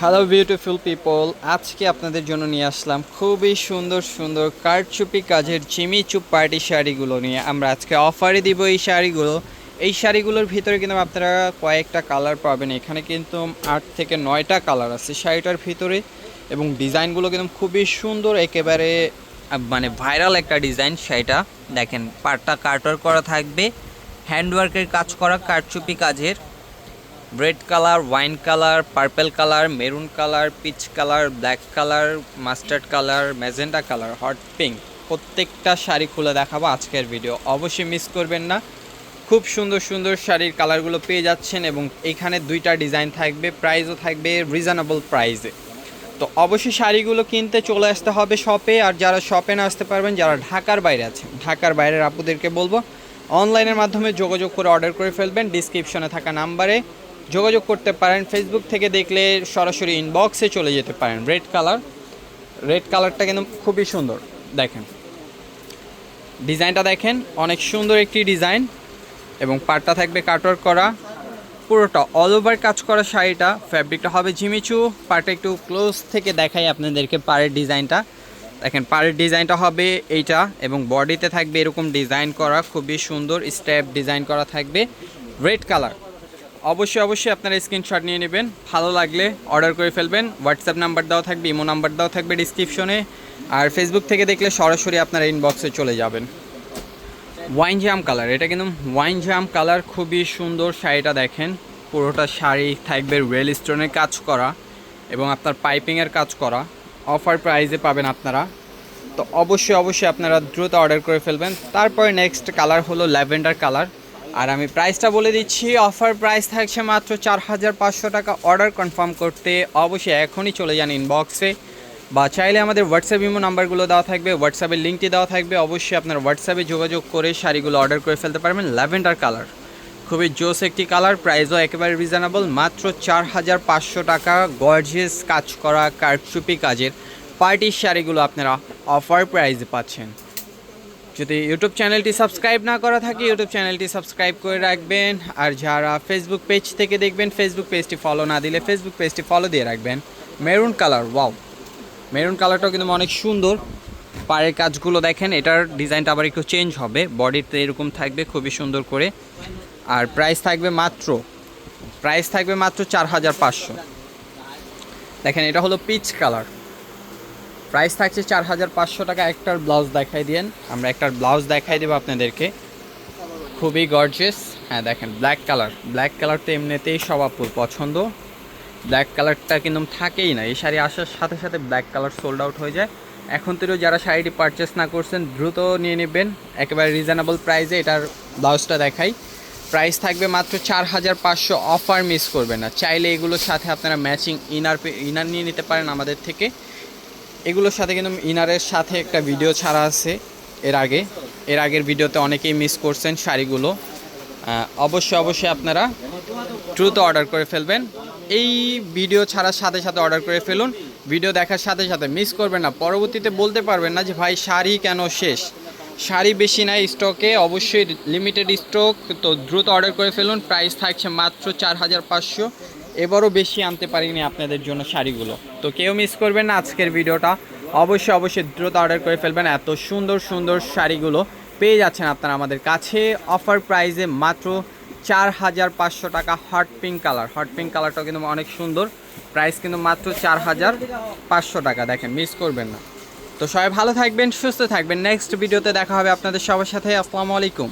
Hello beautiful people আজকে আপনাদের জন্য নিয়ে আসলাম খুবই সুন্দর সুন্দর, কারচুপি কাজের চিমি চুপ পার্টি শাড়িগুলো নিয়ে। আমরা আজকে অফারে দিব এই শাড়িগুলো। এই শাড়িগুলোর ভিতরে কিন্তু আপনারা কয়েকটা কালার পাবেন। এখানে কিন্তু আট থেকে নয়টা কালার আছে শাড়িটার ভিতরে। এবং ডিজাইনগুলো কিন্তু খুবই সুন্দর, একেবারে মানে ভাইরাল একটা ডিজাইন শাড়িটা। দেখেন, পাটটা কাটার করা থাকবে। হ্যান্ডওয়ার্কের কাজ করা কারচুপি কাজের। Red colour wine colour purple colour maroon colour peach colour black colour mustard colour magenta colour hot pink প্রত্যেকটা শাড়ি খুলে দেখাবো আজকের ভিডিও অবশ্যই মিস করবেন না। খুব সুন্দর সুন্দর শাড়ির কালারগুলো পেয়ে যাচ্ছেন এবং এখানে দুইটা ডিজাইন থাকবে প্রাইসও থাকবে রিজনেবল প্রাইসে তো অবশ্যই শাড়িগুলো কিনতে চলে আসতে হবে শপে আর যারা শপে না আসতে পারবেন, যারা ঢাকার বাইরে আছেন ঢাকার বাইরের আপুদেরকে বলব অনলাইনের মাধ্যমে যোগাযোগ করে অর্ডার করে ফেলবেন। ডিসক্রিপশনে থাকা নাম্বারে যোগাযোগ করতে পারেন। ফেসবুক থেকে দেখলে সরাসরি ইনবক্সে চলে যেতে পারেন। রেড কালার রেড কালারটা কিন্তু খুবই সুন্দর। দেখেন ডিজাইনটা দেখেন, অনেক সুন্দর একটি ডিজাইন এবং পাটটা থাকবে কাটওয়ার্ক করা। পুরোটা অল ওভার কাজ করা শাড়িটা ফ্যাব্রিকটা হবে ঝিমিচু। পাটটা একটু ক্লোজ থেকে দেখাই আপনাদেরকে পাড়ের ডিজাইনটা দেখেন, পাড়ের ডিজাইনটা হবে এইটা এবং বডিতে থাকবে এরকম ডিজাইন করা। খুবই সুন্দর স্টেপ ডিজাইন করা থাকবে। রেড কালার অবশ্যই অবশ্যই আপনারা স্ক্রিনশট নিয়ে নেবেন। ভালো লাগলে অর্ডার করে ফেলবেন। হোয়াটসঅ্যাপ নাম্বার দেওয়া থাকবে ইমো নাম্বার দেওয়া থাকবে ডিসক্রিপশনে আর ফেসবুক থেকে দেখলে সরাসরি আপনারা ইনবক্সে চলে যাবেন। ওয়াইন জাম কালার এটা কিন্তু ওয়াইন জাম কালার খুবই সুন্দর শাড়িটা দেখেন। পুরোটা শাড়ি থাকবে রেল স্টোনের কাজ করা এবং আপনার পাইপিংয়ের কাজ করা। অফার প্রাইসে পাবেন আপনারা। তো অবশ্যই অবশ্যই আপনারা দ্রুত অর্ডার করে ফেলবেন। তারপরে নেক্সট কালার হলো ল্যাভেন্ডার কালার আর আমি প্রাইসটা বলে দিচ্ছি। অফার প্রাইস থাকছে মাত্র চার হাজার পাঁচশো টাকা। অর্ডার কনফার্ম করতে অবশ্যই এখনই চলে যান ইনবক্সে বা চাইলে আমাদের হোয়াটসঅ্যাপ ইমো নাম্বারগুলো দেওয়া থাকবে। হোয়াটসঅ্যাপের লিঙ্কটি দেওয়া থাকবে। অবশ্যই আপনার হোয়াটসঅ্যাপে যোগাযোগ করে শাড়িগুলো অর্ডার করে ফেলতে পারবেন। ল্যাভেন্ডার কালার খুবই জোস একটি কালার প্রাইসও একেবারে রিজনেবল মাত্র চার হাজার পাঁচশো টাকা। গর্জিয়াস কাজ করা, কারচুপি কাজের। পার্টির শাড়িগুলো আপনারা অফার প্রাইসে পাচ্ছেন। যদি ইউটিউব চ্যানেলটি সাবস্ক্রাইব না করা থাকে ইউটিউব চ্যানেলটি সাবস্ক্রাইব করে রাখবেন। আর যারা ফেসবুক পেজ থেকে দেখবেন ফেসবুক পেজটি ফলো না দিলে ফেসবুক পেজটি ফলো দিয়ে রাখবেন। মেরুন কালার ওয়াও মেরুন কালারটাও কিন্তু অনেক সুন্দর। পায়ের কাজগুলো দেখেন, এটার ডিজাইনটা আবার একটু চেঞ্জ হবে। বডিতে এরকম থাকবে, খুবই সুন্দর করে। আর প্রাইস থাকবে মাত্র প্রাইস থাকবে মাত্র চার হাজার পাঁচশো। দেখেন, এটা হলো পিচ কালার প্রাইস থাকছে চার হাজার পাঁচশো টাকা। একটার ব্লাউজ দেখাই দিয়েন। আমরা একটার ব্লাউজ দেখাই দেবো আপনাদেরকে। খুবই গর্জেস হ্যাঁ দেখেন ব্ল্যাক কালার ব্ল্যাক কালার তো এমনিতেই সব আপুর পছন্দ। ব্ল্যাক কালারটা কিন্তু থাকেই না। এই শাড়ি আসার সাথে সাথে ব্ল্যাক কালার সোল্ড আউট হয়ে যায়। এখন তো যারা শাড়িটি পারচেস না করছেন, দ্রুত নিয়ে নেবেন। একেবারে রিজনেবল প্রাইসে এটার ব্লাউজটা দেখাই। প্রাইস থাকবে মাত্র চার হাজার পাঁচশো। অফার মিস করবেন না। চাইলে এগুলোর সাথে আপনারা ম্যাচিং ইনার ইনার নিয়ে নিতে পারেন আমাদের থেকে। এগুলোর সাথে কিন্তু ইনারের সাথে একটা ভিডিও ছাড়া আছে এর আগে। এর আগের ভিডিওতে অনেকেই মিস করছেন শাড়িগুলো। অবশ্যই অবশ্যই আপনারা দ্রুত অর্ডার করে ফেলবেন। এই ভিডিও ছাড়ার সাথে সাথে অর্ডার করে ফেলুন। ভিডিও দেখার সাথে সাথে মিস করবেন না। পরবর্তীতে বলতে পারবেন না যে, ভাই, শাড়ি কেন শেষ? শাড়ি বেশি নাই স্টকে অবশ্যই লিমিটেড স্টক তো দ্রুত অর্ডার করে ফেলুন। প্রাইস থাকছে মাত্র চার হাজার পাঁচশো। এবারও বেশি আনতে পারিনি আপনাদের জন্য শাড়িগুলো। তো কেউ মিস করবেন না আজকের ভিডিওটা। অবশ্যই অবশ্যই দ্রুত অর্ডার করে ফেলবেন। এত সুন্দর সুন্দর শাড়িগুলো পেয়ে যাচ্ছেন আপনারা আমাদের কাছে। অফার প্রাইসে মাত্র চার হাজার পাঁচশো টাকা hot pink colour hot pink কালারটাও কিন্তু অনেক সুন্দর। প্রাইস কিন্তু মাত্র চার হাজার পাঁচশো টাকা। দেখেন মিস করবেন না। তো সবাই ভালো থাকবেন, সুস্থ থাকবেন। নেক্সট ভিডিওতে দেখা হবে আপনাদের সবার সাথে। আসসালামু আলাইকুম।